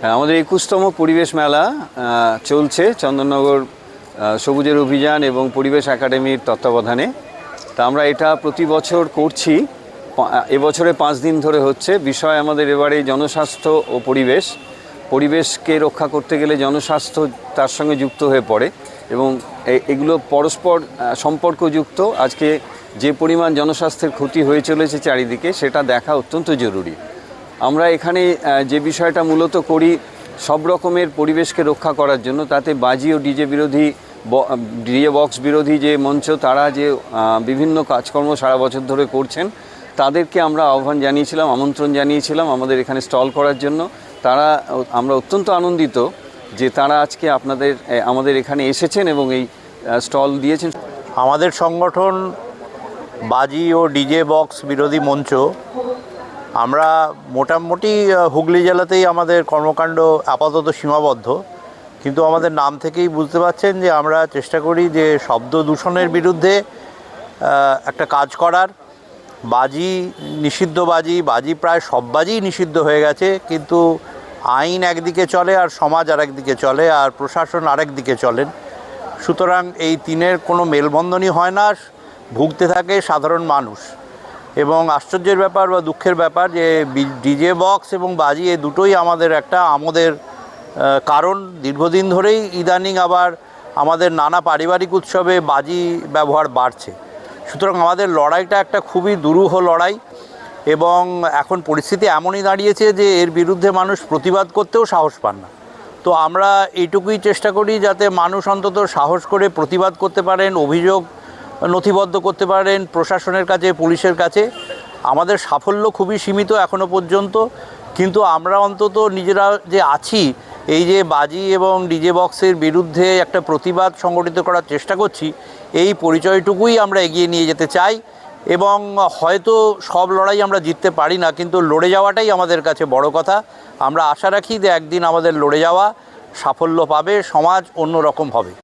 হ্যাঁ আমাদের একুশতম পরিবেশ মেলা চলছে চন্দননগর সবুজের অভিযান এবং পরিবেশ একাডেমির তত্ত্বাবধানে। তা আমরা এটা প্রতি বছর করছি। এবছরে পাঁচ দিন ধরে হচ্ছে। বিষয় আমাদের এবারে জনস্বাস্থ্য ও পরিবেশ। পরিবেশকে রক্ষা করতে গেলে জনস্বাস্থ্য তার সঙ্গে যুক্ত হয়ে পড়ে এবং এগুলো পরস্পর সম্পর্কযুক্ত। আজকে যে পরিমাণ জনস্বাস্থ্যের ক্ষতি হয়ে চলেছে চারিদিকে, সেটা দেখা অত্যন্ত জরুরি। আমরা এখানে যে বিষয়টা মূলত করি, সব রকমের পরিবেশকে রক্ষা করার জন্য, তাতে বাজি ও ডিজে বিরোধী ডিজে বক্স বিরোধী যে মঞ্চ, তারা যে বিভিন্ন কাজকর্ম সারা বছর ধরে করছেন, তাদেরকে আমরা আহ্বান জানিয়েছিলাম, আমন্ত্রণ জানিয়েছিলাম আমাদের এখানে স্টল করার জন্য। তারা, আমরা অত্যন্ত আনন্দিত যে তারা আজকে আপনাদের আমাদের এখানে এসেছেন এবং এই স্টল দিয়েছেন। আমাদের সংগঠন বাজি ও ডিজে বক্স বিরোধী মঞ্চ আমরা মোটামুটি হুগলি জেলাতেই আমাদের কর্মকাণ্ড আপাতত সীমাবদ্ধ। কিন্তু আমাদের নাম থেকেই বুঝতে পারছেন যে আমরা চেষ্টা করি যে শব্দ দূষণের বিরুদ্ধে একটা কাজ করার। বাজি নিষিদ্ধ বাজি বাজি প্রায় সব বাজিই নিষিদ্ধ হয়ে গেছে, কিন্তু আইন একদিকে চলে আর সমাজ আর একদিকে চলে আর প্রশাসন আরেক দিকে চলেন। সুতরাং এই তিনের কোনো মেলবন্ধনই হয় না, ভুগতে থাকে সাধারণ মানুষ। এবং আশ্চর্যের ব্যাপার বা দুঃখের ব্যাপার যে ডিজে বক্স এবং বাজি এই দুটোই আমাদের একটা আমাদের কারণ। দীর্ঘদিন ধরেই ইদানিং আবার আমাদের নানা পারিবারিক উৎসবে বাজি ব্যবহার বাড়ছে। সুতরাং আমাদের লড়াইটা একটা খুবই দুরূহ লড়াই এবং এখন পরিস্থিতি এমনই দাঁড়িয়েছে যে এর বিরুদ্ধে মানুষ প্রতিবাদ করতেও সাহস পান না। তো আমরা এইটুকুই চেষ্টা করি যাতে মানুষ অন্তত সাহস করে প্রতিবাদ করতে পারেন, অভিযোগ নথিবদ্ধ করতে পারেন প্রশাসনের কাছে, পুলিশের কাছে। আমাদের সাফল্য খুবই সীমিত এখনও পর্যন্ত। কিন্তু আমরা অন্তত নিজেরা যে আছি, এই যে বাজি এবং ডিজে বক্সের বিরুদ্ধে একটা প্রতিবাদ সংগঠিত করার চেষ্টা করছি, এই পরিচয়টুকুই আমরা এগিয়ে নিয়ে যেতে চাই। এবং হয়তো সব লড়াই আমরা জিততে পারি না, কিন্তু লড়ে যাওয়াটাই আমাদের কাছে বড় কথা। আমরা আশা রাখি যে একদিন আমাদের লড়ে যাওয়া সাফল্য পাবে, সমাজ অন্য রকম হবে।